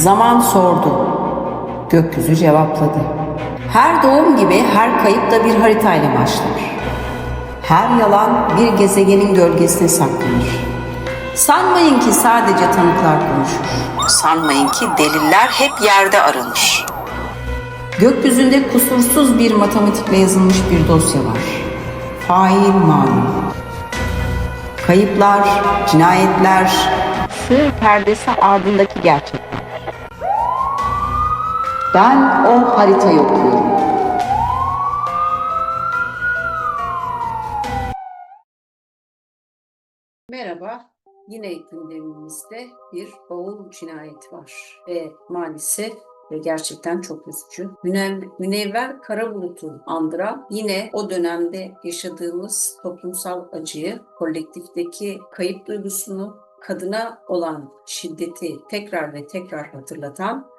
Zaman sordu. Gökyüzü cevapladı. Her doğum gibi her kayıp da bir haritayla başlar. Her yalan bir gezegenin gölgesine saklanır. Sanmayın ki sadece tanıklar konuşur. Sanmayın ki deliller hep yerde aranır. Gökyüzünde kusursuz bir matematikle yazılmış bir dosya var. Fail malum. Kayıplar, cinayetler, sır perdesi ardındaki gerçekler. Ben o haritayı okuyorum. Merhaba. Yine gündemimizde bir bavul cinayeti var. Ve maalesef ve gerçekten çok üzücü. Münev, Münevver Karabulut'u andıran yine o dönemde yaşadığımız toplumsal acıyı, kolektifteki kayıp duygusunu, kadına olan şiddeti tekrar ve tekrar hatırlatan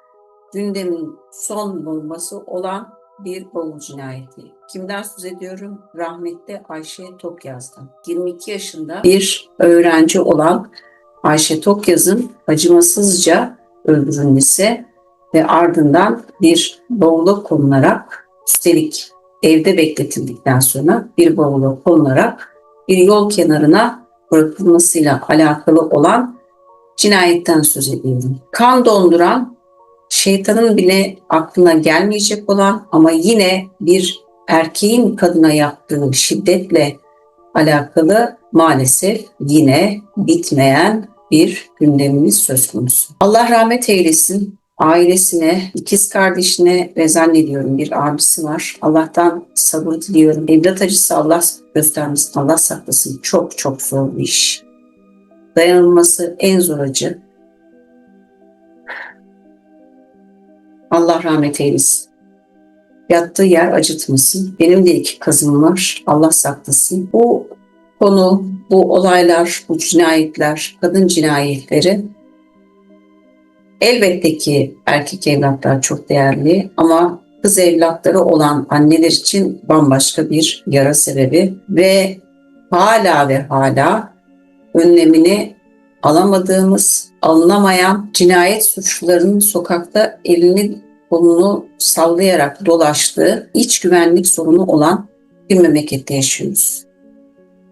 gündemin son bulması olan bir bavul cinayeti. Kimden söz ediyorum? Rahmetli Ayşe Tokyaz'dan. 22 yaşında bir öğrenci olan Ayşe Tokyaz'ın acımasızca öldürülmesi ve ardından bir bavula konularak üstelik evde bekletildikten sonra bir bavula konularak bir yol kenarına bırakılmasıyla alakalı olan cinayetten söz ediyorum. Kan donduran şeytanın bile aklına gelmeyecek olan ama yine bir erkeğin kadına yaptığı şiddetle alakalı maalesef yine bitmeyen bir gündemimiz söz konusu. Allah rahmet eylesin ailesine, ikiz kardeşine ve zannediyorum bir abisi var. Allah'tan sabır diliyorum. Evlat acısı Allah göstermesin, Allah saklasın. Çok çok zor bir iş. Dayanılması en zor acı. Allah rahmet eylesin. Yattığı yer acıtmasın. Benim de iki kızım var. Allah saklasın. Bu konu, bu olaylar, bu cinayetler, kadın cinayetleri elbette ki erkek evlatlar çok değerli ama kız evlatları olan anneler için bambaşka bir yara sebebi ve hala ve hala önlemini alamadığımız, alınamayan cinayet suçlularının sokakta elini kolunu sallayarak dolaştığı iç güvenlik sorunu olan bir memlekette yaşıyoruz.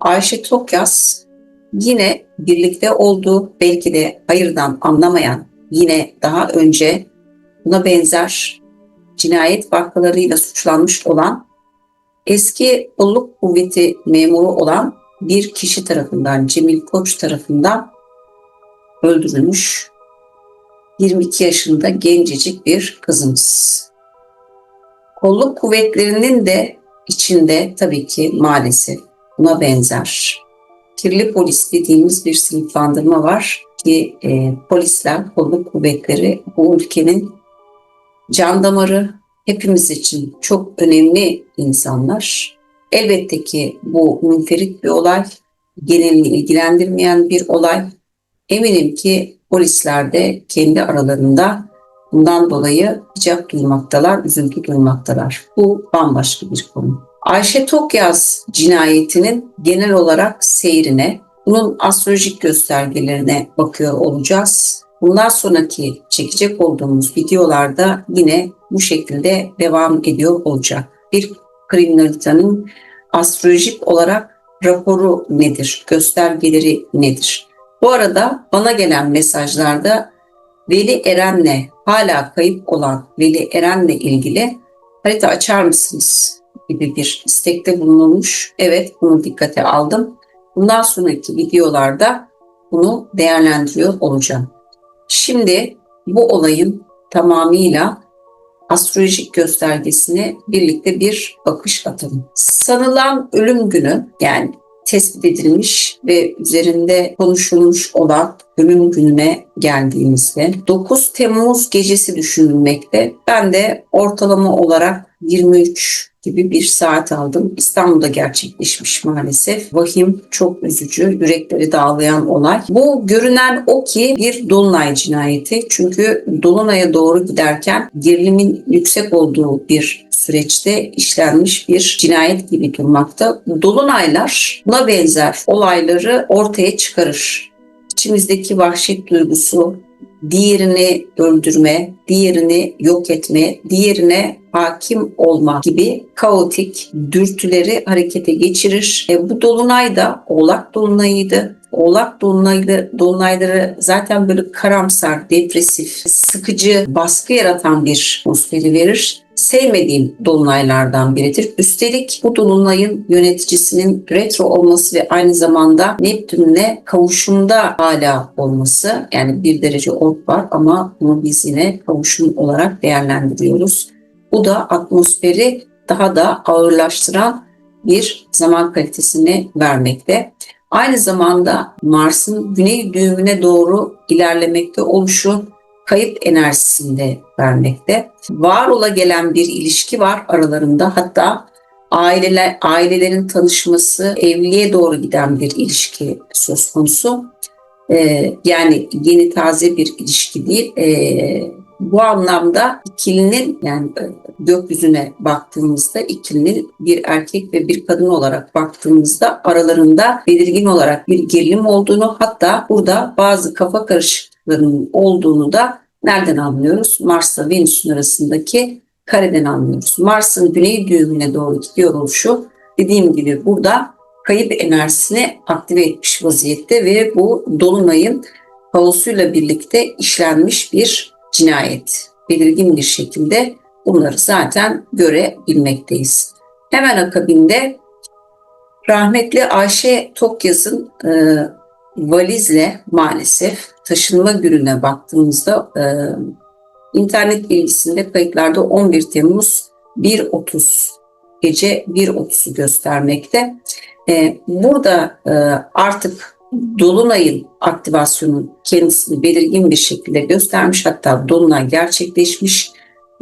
Ayşe Tokyas yine birlikte olduğu belki de hayırdan anlamayan yine daha önce buna benzer cinayet vakalarıyla suçlanmış olan eski kolluk kuvveti memuru olan bir kişi tarafından Cemil Koç tarafından öldürülmüş 22 yaşında gencecik bir kızımız. Kolluk kuvvetlerinin de içinde tabii ki maalesef buna benzer kirli polis dediğimiz bir sınıflandırma var ki e, polisler, kolluk kuvvetleri bu ülkenin can damarı hepimiz için çok önemli insanlar. Elbette ki bu münferit bir olay, genelini ilgilendirmeyen bir olay. Eminim ki polisler de kendi aralarında bundan dolayı hicap duymaktalar, üzüntü duymaktalar. Bu bambaşka bir konu. Ayşe Tokyaz cinayetinin genel olarak seyrine, bunun astrolojik göstergelerine bakıyor olacağız. Bundan sonraki çekecek olduğumuz videolarda yine bu şekilde devam ediyor olacak. Bir kriminalitanın astrolojik olarak raporu nedir, göstergeleri nedir? Bu arada bana gelen mesajlarda Veli Eren'le hala kayıp olan Veli Eren'le ilgili harita açar mısınız gibi bir istekte bulunulmuş. Evet bunu dikkate aldım. Bundan sonraki videolarda bunu değerlendiriyor olacağım. Şimdi bu olayın tamamıyla astrolojik göstergesine birlikte bir bakış atalım. Sanılan ölüm günü yani tespit edilmiş ve üzerinde konuşulmuş olan ölüm gününe geldiğimizde 9 Temmuz gecesi düşünülmekte. Ben de ortalama olarak 23 gibi bir saat aldım. İstanbul'da gerçekleşmiş maalesef. Vahim, çok üzücü, yürekleri dağlayan olay. Bu görünen o ki bir Dolunay cinayeti. Çünkü Dolunay'a doğru giderken gerilimin yüksek olduğu bir süreçte işlenmiş bir cinayet gibi durmakta. Dolunaylar buna benzer olayları ortaya çıkarır. İçimizdeki vahşet duygusu, diğerini öldürme, diğerini yok etme, diğerine hakim olma gibi kaotik dürtüleri harekete geçirir. E, bu dolunay da Oğlak dolunayıydı. Oğlak dolunaylı, dolunayları zaten böyle karamsar, depresif, sıkıcı, baskı yaratan bir atmosferi verir sevmediğim dolunaylardan biridir. Üstelik bu dolunayın yöneticisinin retro olması ve aynı zamanda Neptün'le kavuşumda hala olması yani bir derece ork var ama bunu biz yine kavuşum olarak değerlendiriyoruz. Bu da atmosferi daha da ağırlaştıran bir zaman kalitesini vermekte. Aynı zamanda Mars'ın güney düğümüne doğru ilerlemekte oluşu kayıp enerjisinde vermekte. Var ola gelen bir ilişki var aralarında. Hatta aileler ailelerin tanışması, evliliğe doğru giden bir ilişki söz konusu. Ee, yani yeni taze bir ilişki değil. Ee, bu anlamda ikilinin yani gökyüzüne baktığımızda ikilinin bir erkek ve bir kadın olarak baktığımızda aralarında belirgin olarak bir gerilim olduğunu hatta burada bazı kafa karışıklıklarının olduğunu da nereden anlıyoruz? Mars'la Venüs'ün arasındaki kareden anlıyoruz. Mars'ın güney düğümüne doğru gidiyor oluşu dediğim gibi burada kayıp enerjisini aktive etmiş vaziyette ve bu dolunayın kaosuyla birlikte işlenmiş bir cinayet. Belirgin bir şekilde bunları zaten görebilmekteyiz. Hemen akabinde rahmetli Ayşe Tokyaz'ın e, valizle maalesef taşınma gününe baktığımızda e, internet bilgisinde kayıtlarda 11 Temmuz 1.30 gece 1.30'u göstermekte. E, burada e, artık Dolunay'ın aktivasyonu kendisini belirgin bir şekilde göstermiş. Hatta Dolunay gerçekleşmiş.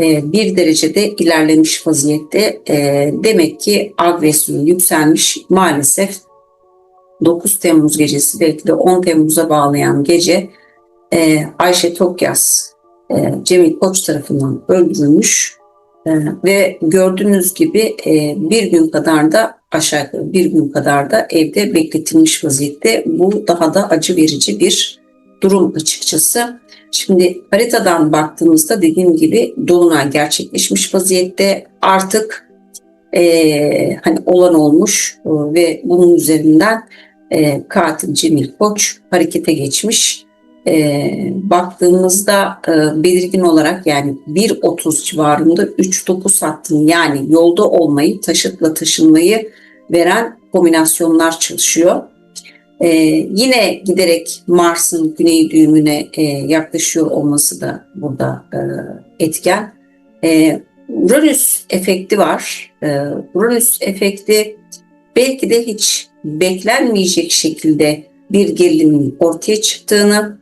E, bir derecede ilerlemiş vaziyette. E, demek ki agresyon yükselmiş. Maalesef 9 Temmuz gecesi belki de 10 Temmuz'a bağlayan gece e, Ayşe Tokyas e, Cemil Koç tarafından öldürülmüş ve gördüğünüz gibi bir gün kadar da aşağı bir gün kadar da evde bekletilmiş vaziyette. Bu daha da acı verici bir durum açıkçası. Şimdi haritadan baktığımızda dediğim gibi dolunay gerçekleşmiş vaziyette artık e, hani olan olmuş e, ve bunun üzerinden e, katil Cemil Koç harekete geçmiş. E, baktığımızda e, belirgin olarak yani 1.30 civarında 3.9 hattın yani yolda olmayı, taşıtla taşınmayı veren kombinasyonlar çalışıyor. Ee, yine giderek Mars'ın güney düğümüne e, yaklaşıyor olması da burada e, etken. E, Uranüs efekti var. E, Uranüs efekti belki de hiç beklenmeyecek şekilde bir gerilimin ortaya çıktığını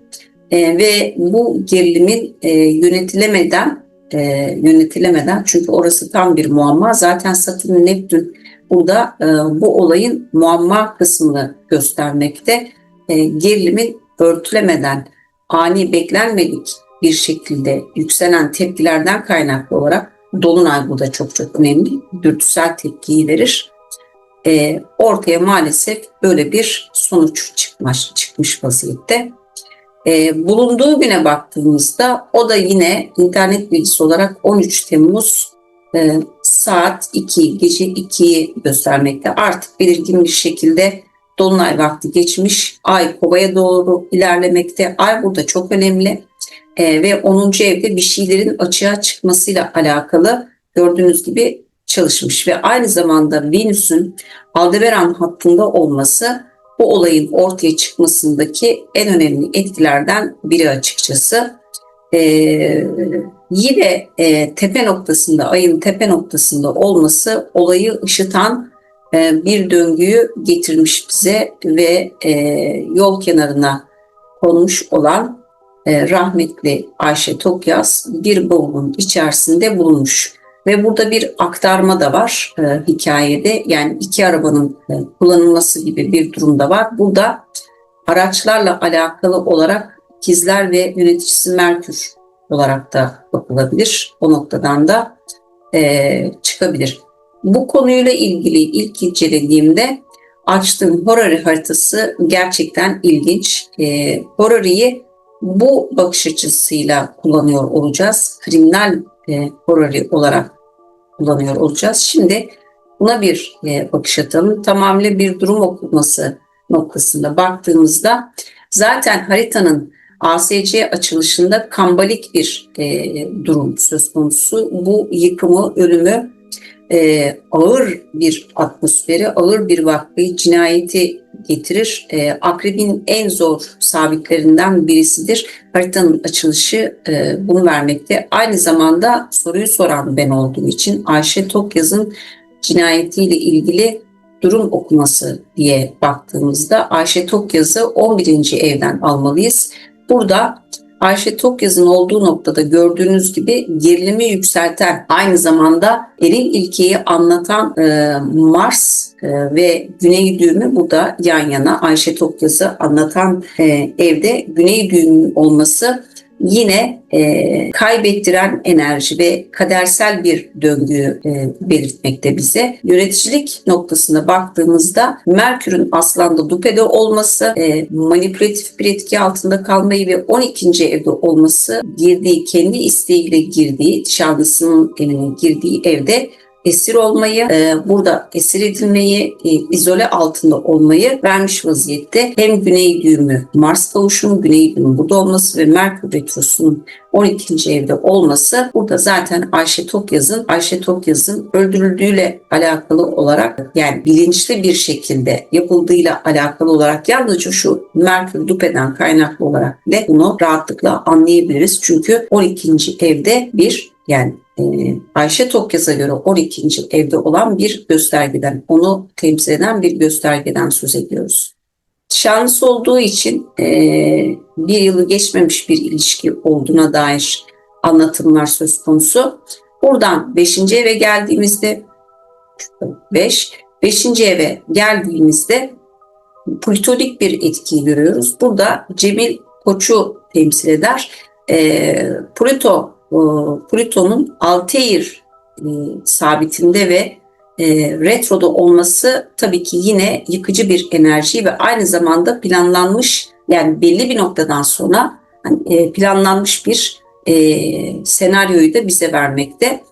e, ve bu gerilimin e, yönetilemeden e, yönetilemeden çünkü orası tam bir muamma. Zaten Satürn Neptün burada e, bu olayın muamma kısmını göstermekte. E, gerilimin örtülemeden ani beklenmedik bir şekilde yükselen tepkilerden kaynaklı olarak Dolunay burada çok çok önemli. Dürtüsel tepkiyi verir e, ortaya maalesef böyle bir sonuç çıkmış, çıkmış vaziyette. E, bulunduğu güne baktığımızda o da yine internet bilgisi olarak 13 Temmuz e, saat 2, gece 2'yi göstermekte. Artık belirgin bir şekilde Dolunay vakti geçmiş. Ay kovaya doğru ilerlemekte. Ay burada çok önemli. E, ve 10. evde bir şeylerin açığa çıkmasıyla alakalı gördüğünüz gibi çalışmış ve aynı zamanda Venüs'ün Aldebaran hattında olması bu olayın ortaya çıkmasındaki en önemli etkilerden biri açıkçası. Ee, yine e, tepe noktasında, ayın tepe noktasında olması olayı ışıtan e, bir döngüyü getirmiş bize ve e, yol kenarına konmuş olan e, rahmetli Ayşe Tokyas bir bavulun içerisinde bulunmuş. Ve burada bir aktarma da var e, hikayede. Yani iki arabanın e, kullanılması gibi bir durumda var. Burada araçlarla alakalı olarak ikizler ve yöneticisi Merkür olarak da bakılabilir. O noktadan da e, çıkabilir. Bu konuyla ilgili ilk incelediğimde açtığım Horary haritası gerçekten ilginç. E, Horary'yi bu bakış açısıyla kullanıyor olacağız. Kriminal e, horari olarak kullanıyor olacağız. Şimdi buna bir e, bakış atalım. Tamamıyla bir durum okuması noktasında baktığımızda zaten haritanın ASC açılışında kambalik bir e, durum söz konusu. Bu yıkımı, ölümü, e, ağır bir atmosferi, ağır bir vakayı, cinayeti getirir. E, akrebin en zor sabitlerinden birisidir. Haritanın açılışı e, bunu vermekte. Aynı zamanda soruyu soran ben olduğum için Ayşe Tokyaz'ın cinayetiyle ilgili durum okuması diye baktığımızda Ayşe Tokyaz'ı 11. evden almalıyız. Burada Ayşe Tokyaz'ın olduğu noktada gördüğünüz gibi gerilimi yükselten aynı zamanda eril ilkeyi anlatan e, Mars e, ve Güney düğümü burada yan yana Ayşe Tokyaz'ı anlatan e, evde Güney düğümü olması yine e, kaybettiren enerji ve kadersel bir döngüyü e, belirtmekte bize. Yöneticilik noktasına baktığımızda Merkür'ün Aslan'da Dupe'de olması, e, manipülatif bir etki altında kalmayı ve 12. evde olması girdiği, kendi isteğiyle girdiği, evine girdiği evde esir olmayı, e, burada esir edilmeyi, e, izole altında olmayı vermiş vaziyette. Hem güney düğümü Mars kavuşumu, güney düğümü burada olması ve Merkür Retrosu'nun 12. evde olması burada zaten Ayşe Tokyaz'ın Ayşe Tokyaz'ın öldürüldüğüyle alakalı olarak yani bilinçli bir şekilde yapıldığıyla alakalı olarak yalnızca şu Merkür Dupe'den kaynaklı olarak bile bunu rahatlıkla anlayabiliriz. Çünkü 12. evde bir yani Ayşe Tokyaz'a göre 12. evde olan bir göstergeden, onu temsil eden bir göstergeden söz ediyoruz. Şanlısı olduğu için e, bir yılı geçmemiş bir ilişki olduğuna dair anlatımlar söz konusu. Buradan 5. eve geldiğimizde 5. 5. eve geldiğimizde plütonik bir etkiyi görüyoruz. Burada Cemil Koç'u temsil eder. E, Plüto Plüton'un Altair e, sabitinde ve e, retroda olması tabii ki yine yıkıcı bir enerji ve aynı zamanda planlanmış yani belli bir noktadan sonra hani, e, planlanmış bir e, senaryoyu da bize vermekte.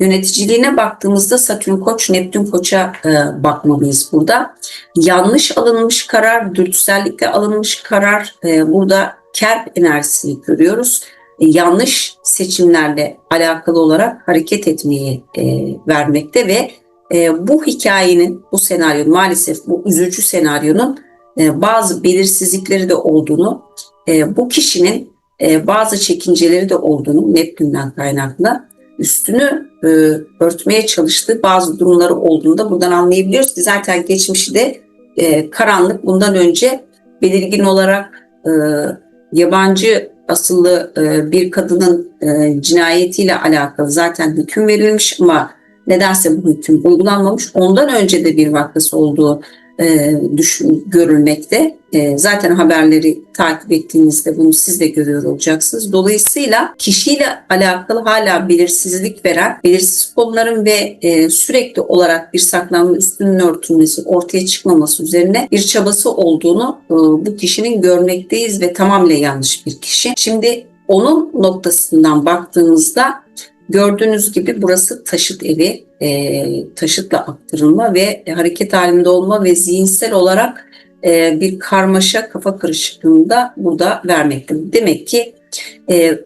Yöneticiliğine baktığımızda Satürn Koç, Neptün Koç'a e, bakmalıyız burada. Yanlış alınmış karar, dürtüsellikle alınmış karar, e, burada kerp enerjisini görüyoruz yanlış seçimlerle alakalı olarak hareket etmeyi e, vermekte ve e, bu hikayenin, bu senaryo maalesef bu üzücü senaryonun e, bazı belirsizlikleri de olduğunu, e, bu kişinin e, bazı çekinceleri de olduğunu Neptün'den kaynaklı üstünü e, örtmeye çalıştığı bazı durumları olduğunu da buradan anlayabiliyoruz. Ki zaten geçmişi de e, karanlık bundan önce belirgin olarak e, yabancı asıllı e, bir kadının e, cinayetiyle alakalı zaten hüküm verilmiş ama nedense bu hüküm uygulanmamış. Ondan önce de bir vakası olduğu e, düşün, görülmekte. E, zaten haberleri takip ettiğinizde bunu siz de görüyor olacaksınız. Dolayısıyla kişiyle alakalı hala belirsizlik veren, belirsiz konuların ve e, sürekli olarak bir saklanma üstünün örtülmesi, ortaya çıkmaması üzerine bir çabası olduğunu e, bu kişinin görmekteyiz ve tamamıyla yanlış bir kişi. Şimdi onun noktasından baktığımızda Gördüğünüz gibi burası taşıt evi, e, taşıtla aktarılma ve hareket halinde olma ve zihinsel olarak e, bir karmaşa kafa karışıklığında burada vermekte. Demek ki e,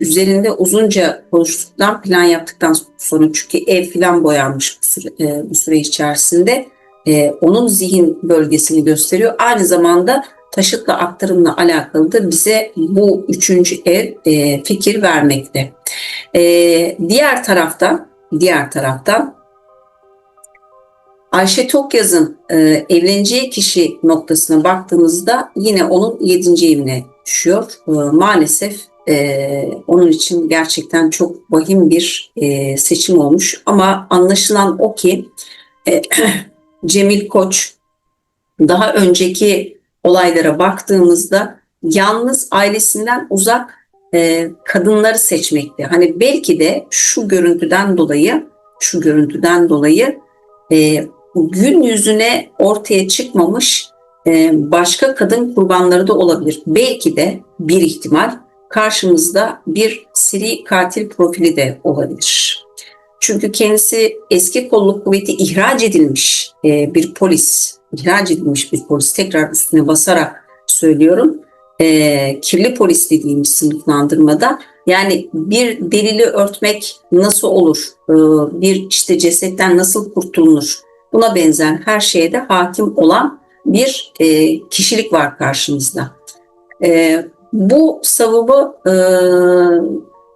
üzerinde uzunca konuştuktan plan yaptıktan sonra çünkü ev filan boyanmış bu süre, e, bu süre içerisinde e, onun zihin bölgesini gösteriyor. Aynı zamanda taşıtla aktarımla alakalı da bize bu üçüncü ev e, fikir vermekte. E, diğer taraftan, diğer taraftan Ayşe Tokyaz'ın e, evleneceği kişi noktasına baktığımızda yine onun yedinci evine düşüyor. E, maalesef e, onun için gerçekten çok vahim bir e, seçim olmuş. Ama anlaşılan o ki e, Cemil Koç daha önceki olaylara baktığımızda yalnız ailesinden uzak e, kadınları seçmekti. Hani belki de şu görüntüden dolayı, şu görüntüden dolayı e, gün yüzüne ortaya çıkmamış e, başka kadın kurbanları da olabilir. Belki de bir ihtimal karşımızda bir seri katil profili de olabilir. Çünkü kendisi eski kolluk kuvveti ihraç edilmiş e, bir polis, ihraç edilmiş bir polis. Tekrar üstüne basarak söylüyorum. E, kirli polis dediğimiz sınıflandırmada yani bir delili örtmek nasıl olur? E, bir işte cesetten nasıl kurtulunur? Buna benzer her şeye de hakim olan bir e, kişilik var karşımızda. E, bu savımı e,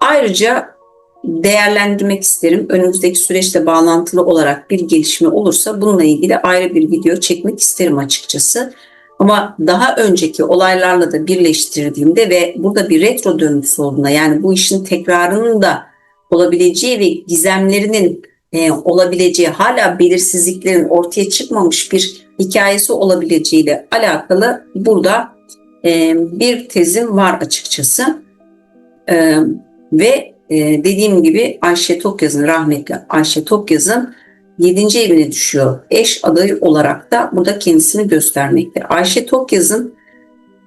ayrıca değerlendirmek isterim. Önümüzdeki süreçte bağlantılı olarak bir gelişme olursa bununla ilgili ayrı bir video çekmek isterim açıkçası. Ama daha önceki olaylarla da birleştirdiğimde ve burada bir retro döngüsü olduğuna yani bu işin tekrarının da olabileceği ve gizemlerinin e, olabileceği hala belirsizliklerin ortaya çıkmamış bir hikayesi olabileceğiyle alakalı burada e, bir tezim var açıkçası. E, ve e, dediğim gibi Ayşe Tokyaz'ın rahmetli Ayşe Tokyaz'ın 7. evine düşüyor. Eş adayı olarak da burada kendisini göstermekte. Ayşe Tokyaz'ın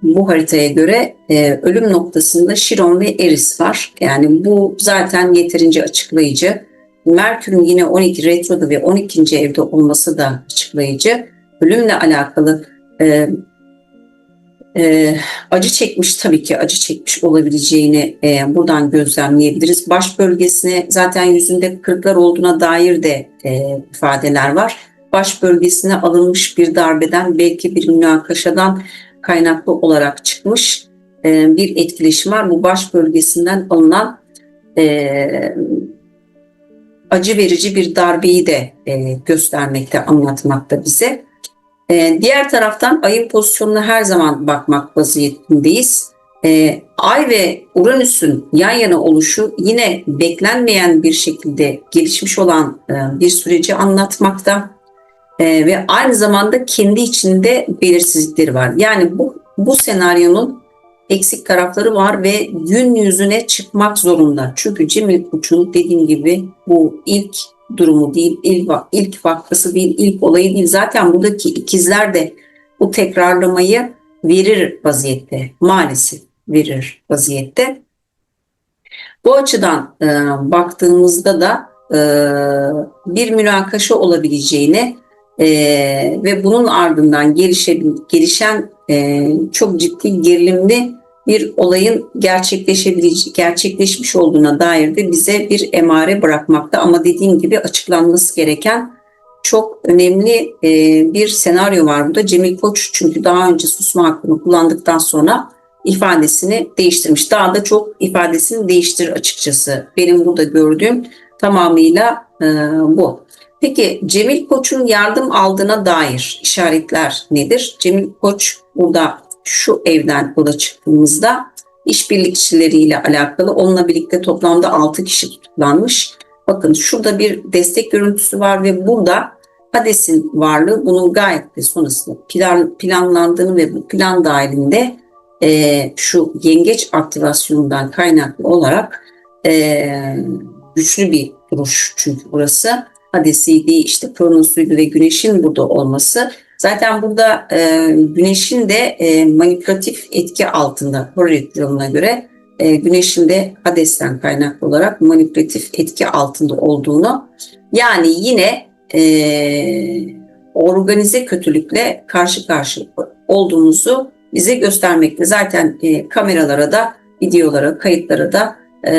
bu haritaya göre e, ölüm noktasında Şiron ve Eris var. Yani bu zaten yeterince açıklayıcı. Merkür'ün yine 12 retroda ve 12. evde olması da açıklayıcı. Ölümle alakalı e, e, acı çekmiş tabii ki acı çekmiş olabileceğini e, buradan gözlemleyebiliriz. Baş bölgesine zaten yüzünde kırıklar olduğuna dair de e, ifadeler var. Baş bölgesine alınmış bir darbeden belki bir münakaşadan kaynaklı olarak çıkmış e, bir etkileşim var. Bu baş bölgesinden alınan e, acı verici bir darbeyi de e, göstermekte, anlatmakta bize. E, diğer taraftan ayın pozisyonuna her zaman bakmak vaziyetindeyiz. E, Ay ve Uranüs'ün yan yana oluşu yine beklenmeyen bir şekilde gelişmiş olan e, bir süreci anlatmakta. E, ve aynı zamanda kendi içinde belirsizlikleri var. Yani bu, bu senaryonun eksik tarafları var ve gün yüzüne çıkmak zorunda. Çünkü Cemil Kuç'un dediğim gibi bu ilk durumu değil, ilk, ilk vakası değil, ilk olayı değil. Zaten buradaki ikizler de bu tekrarlamayı verir vaziyette. Maalesef verir vaziyette. Bu açıdan e, baktığımızda da e, bir münakaşa olabileceğini e, ve bunun ardından gelişe, gelişen e, çok ciddi gerilimli bir olayın gerçekleşebileceği, gerçekleşmiş olduğuna dair de bize bir emare bırakmakta. Ama dediğim gibi açıklanması gereken çok önemli e, bir senaryo var burada. Cemil Koç çünkü daha önce susma hakkını kullandıktan sonra ifadesini değiştirmiş. Daha da çok ifadesini değiştir açıkçası. Benim burada gördüğüm tamamıyla e, bu. Peki Cemil Koç'un yardım aldığına dair işaretler nedir? Cemil Koç burada şu evden yola çıktığımızda işbirlikçileriyle alakalı onunla birlikte toplamda 6 kişi tutuklanmış. Bakın şurada bir destek görüntüsü var ve burada Hades'in varlığı bunun gayet de sonrasında plan, planlandığını ve bu plan dahilinde e, şu yengeç aktivasyonundan kaynaklı olarak e, güçlü bir duruş çünkü burası. Hades'iydi, işte Kronos'uydu ve Güneş'in burada olması Zaten burada e, güneşin de e, manipülatif etki altında Horarit yılına göre e, güneşin de Hades'ten kaynaklı olarak manipülatif etki altında olduğunu yani yine e, organize kötülükle karşı karşı olduğumuzu bize göstermekte. Zaten e, kameralara da, videolara, kayıtlara da e,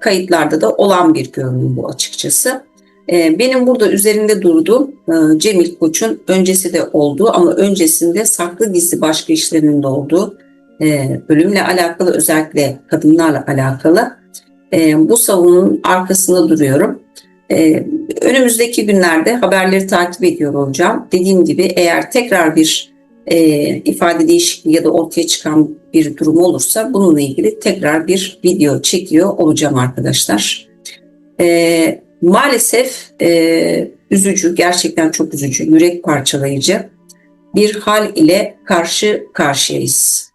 kayıtlarda da olan bir görünüm bu açıkçası. Ee, benim burada üzerinde durduğum e, Cemil Koç'un öncesi de olduğu ama öncesinde saklı gizli başka işlerinin de olduğu e, bölümle alakalı özellikle kadınlarla alakalı e, bu savunun arkasında duruyorum. Önümüzdeki günlerde haberleri takip ediyor olacağım. Dediğim gibi eğer tekrar bir ifade değişikliği ya da ortaya çıkan bir durum olursa bununla ilgili tekrar bir video çekiyor olacağım arkadaşlar. Evet Maalesef e, üzücü, gerçekten çok üzücü, yürek parçalayıcı bir hal ile karşı karşıyayız.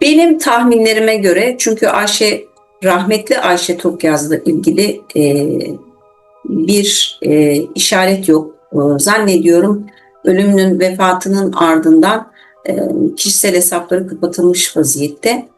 Benim tahminlerime göre çünkü Ayşe rahmetli Ayşe Tokyaz'la ilgili e, bir e, işaret yok. E, zannediyorum ölümünün vefatının ardından e, kişisel hesapları kapatılmış vaziyette.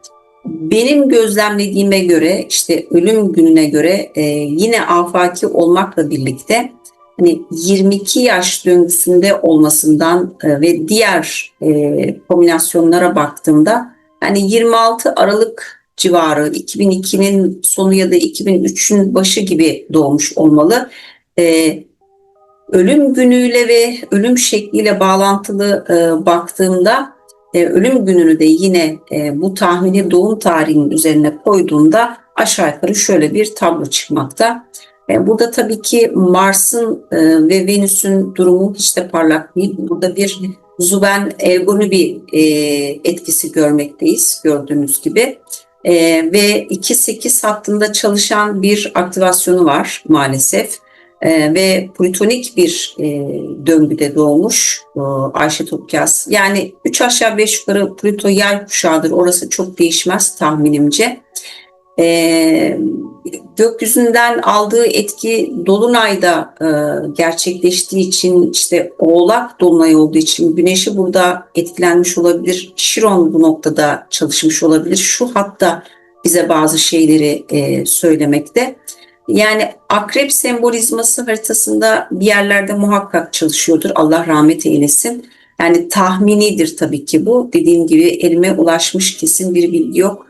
Benim gözlemlediğime göre işte ölüm gününe göre e, yine afaki olmakla birlikte hani 22 yaş döngüsünde olmasından e, ve diğer e, kombinasyonlara baktığımda hani 26 Aralık civarı 2002'nin sonu ya da 2003'ün başı gibi doğmuş olmalı. E, ölüm günüyle ve ölüm şekliyle bağlantılı e, baktığımda e, ölüm gününü de yine e, bu tahmini doğum tarihinin üzerine koyduğumda aşağı yukarı şöyle bir tablo çıkmakta. E, burada tabii ki Mars'ın e, ve Venüs'ün durumu hiç de parlak değil. Burada bir Zuben Ergoni bir e, etkisi görmekteyiz gördüğünüz gibi. E, ve 2-8 hattında çalışan bir aktivasyonu var maalesef. Ee, ve plütonik bir e, döngüde doğmuş e, Ayşe Topkaz. Yani 3 aşağı 5 yukarı Plüto yay kuşağıdır. Orası çok değişmez tahminimce. E, gökyüzünden aldığı etki Dolunay'da e, gerçekleştiği için işte Oğlak Dolunay olduğu için Güneş'i burada etkilenmiş olabilir. Şiron bu noktada çalışmış olabilir. Şu hatta bize bazı şeyleri e, söylemekte. Yani akrep sembolizması haritasında bir yerlerde muhakkak çalışıyordur. Allah rahmet eylesin. Yani tahminidir tabii ki bu. Dediğim gibi elime ulaşmış kesin bir bilgi yok.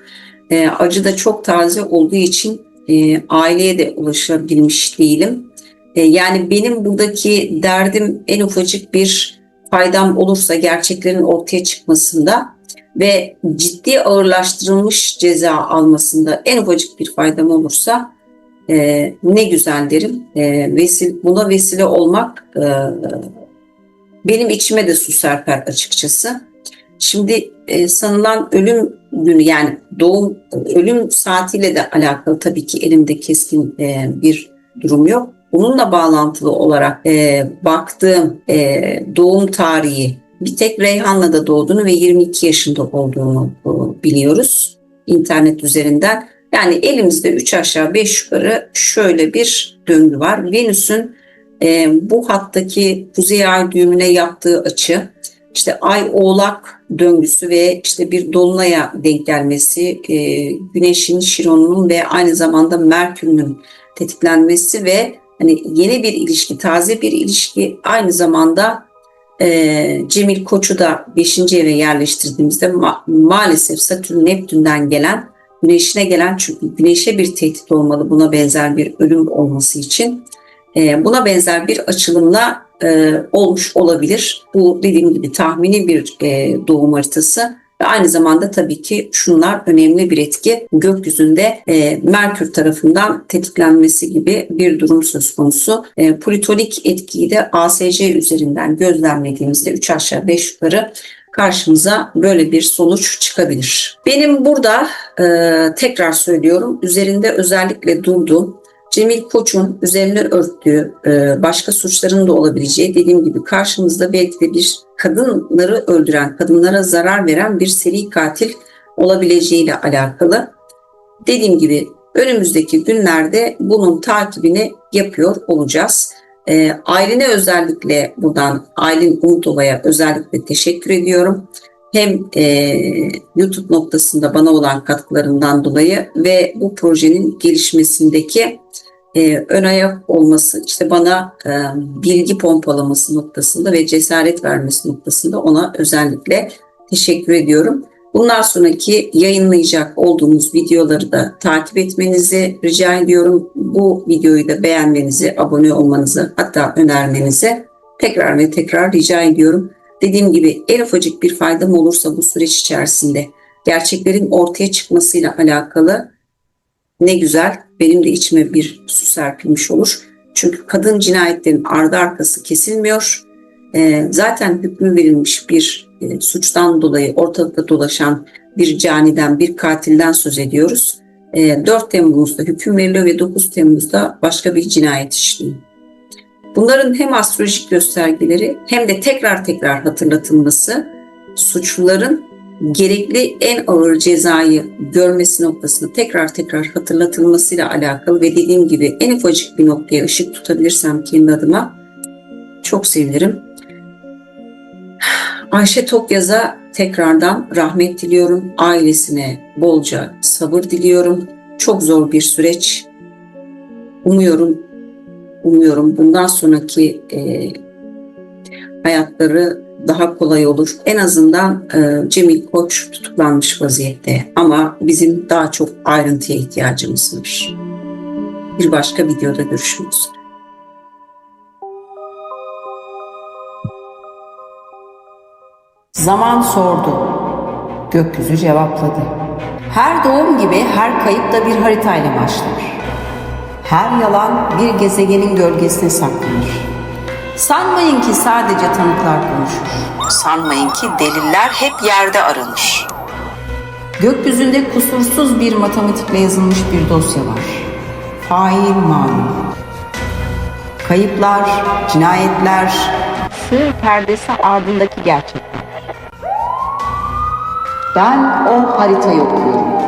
E, acı da çok taze olduğu için e, aileye de ulaşabilmiş değilim. E, yani benim buradaki derdim en ufacık bir faydam olursa gerçeklerin ortaya çıkmasında ve ciddi ağırlaştırılmış ceza almasında en ufacık bir faydam olursa e, ne güzel derim. E, vesil, buna vesile olmak e, benim içime de su serper açıkçası. Şimdi e, sanılan ölüm günü yani doğum ölüm saatiyle de alakalı tabii ki elimde keskin e, bir durum yok. Bununla bağlantılı olarak e, baktığım e, doğum tarihi bir tek Reyhan'la da doğduğunu ve 22 yaşında olduğunu e, biliyoruz internet üzerinden. Yani elimizde 3 aşağı 5 yukarı şöyle bir döngü var. Venüs'ün e, bu hattaki kuzey ay düğümüne yaptığı açı, işte ay oğlak döngüsü ve işte bir dolunaya denk gelmesi, e, güneşin, şironunun ve aynı zamanda merkürün tetiklenmesi ve hani yeni bir ilişki, taze bir ilişki aynı zamanda e, Cemil Koç'u da 5. eve yerleştirdiğimizde ma- maalesef Satürn Neptün'den gelen güneşine gelen çünkü güneşe bir tehdit olmalı buna benzer bir ölüm olması için. E, buna benzer bir açılımla e, olmuş olabilir. Bu dediğim gibi tahmini bir e, doğum haritası. Ve aynı zamanda tabii ki şunlar önemli bir etki. Gökyüzünde e, Merkür tarafından tetiklenmesi gibi bir durum söz konusu. E, plütonik etkiyi de ASC üzerinden gözlemlediğimizde 3 aşağı 5 yukarı karşımıza böyle bir sonuç çıkabilir. Benim burada e, tekrar söylüyorum üzerinde özellikle durduğum Cemil Koç'un üzerine örttüğü e, başka suçların da olabileceği dediğim gibi karşımızda belki de bir kadınları öldüren, kadınlara zarar veren bir seri katil olabileceğiyle alakalı. Dediğim gibi önümüzdeki günlerde bunun takibini yapıyor olacağız. E, Aylin'e özellikle buradan Aylin Umutova'ya özellikle teşekkür ediyorum. Hem e, YouTube noktasında bana olan katkılarından dolayı ve bu projenin gelişmesindeki e, ön ayak olması, işte bana e, bilgi pompalaması noktasında ve cesaret vermesi noktasında ona özellikle teşekkür ediyorum. Bundan sonraki yayınlayacak olduğumuz videoları da takip etmenizi rica ediyorum. Bu videoyu da beğenmenizi, abone olmanızı hatta önermenizi tekrar ve tekrar rica ediyorum. Dediğim gibi en ufacık bir faydam olursa bu süreç içerisinde gerçeklerin ortaya çıkmasıyla alakalı ne güzel benim de içime bir su serpilmiş olur. Çünkü kadın cinayetlerin ardı arkası kesilmiyor. Ee, zaten hükmü verilmiş bir e, suçtan dolayı ortalıkta dolaşan bir caniden, bir katilden söz ediyoruz. E, 4 Temmuz'da hüküm veriliyor ve 9 Temmuz'da başka bir cinayet işliyor. Bunların hem astrolojik göstergeleri hem de tekrar tekrar hatırlatılması suçluların gerekli en ağır cezayı görmesi noktasında tekrar tekrar hatırlatılmasıyla alakalı ve dediğim gibi en ufacık bir noktaya ışık tutabilirsem kendi adıma çok sevinirim. Ayşe Tokyaz'a tekrardan rahmet diliyorum. Ailesine bolca sabır diliyorum. Çok zor bir süreç. Umuyorum, umuyorum bundan sonraki e, hayatları daha kolay olur. En azından e, Cemil Koç tutuklanmış vaziyette ama bizim daha çok ayrıntıya ihtiyacımız var. Bir başka videoda görüşmek üzere. Zaman sordu. Gökyüzü cevapladı. Her doğum gibi her kayıp da bir haritayla başlar. Her yalan bir gezegenin gölgesine saklanır. Sanmayın ki sadece tanıklar konuşur. Sanmayın ki deliller hep yerde aranır. Gökyüzünde kusursuz bir matematikle yazılmış bir dosya var. Fail malum. Kayıplar, cinayetler, sır perdesi ardındaki gerçekler. Ben o haritayı okuyorum.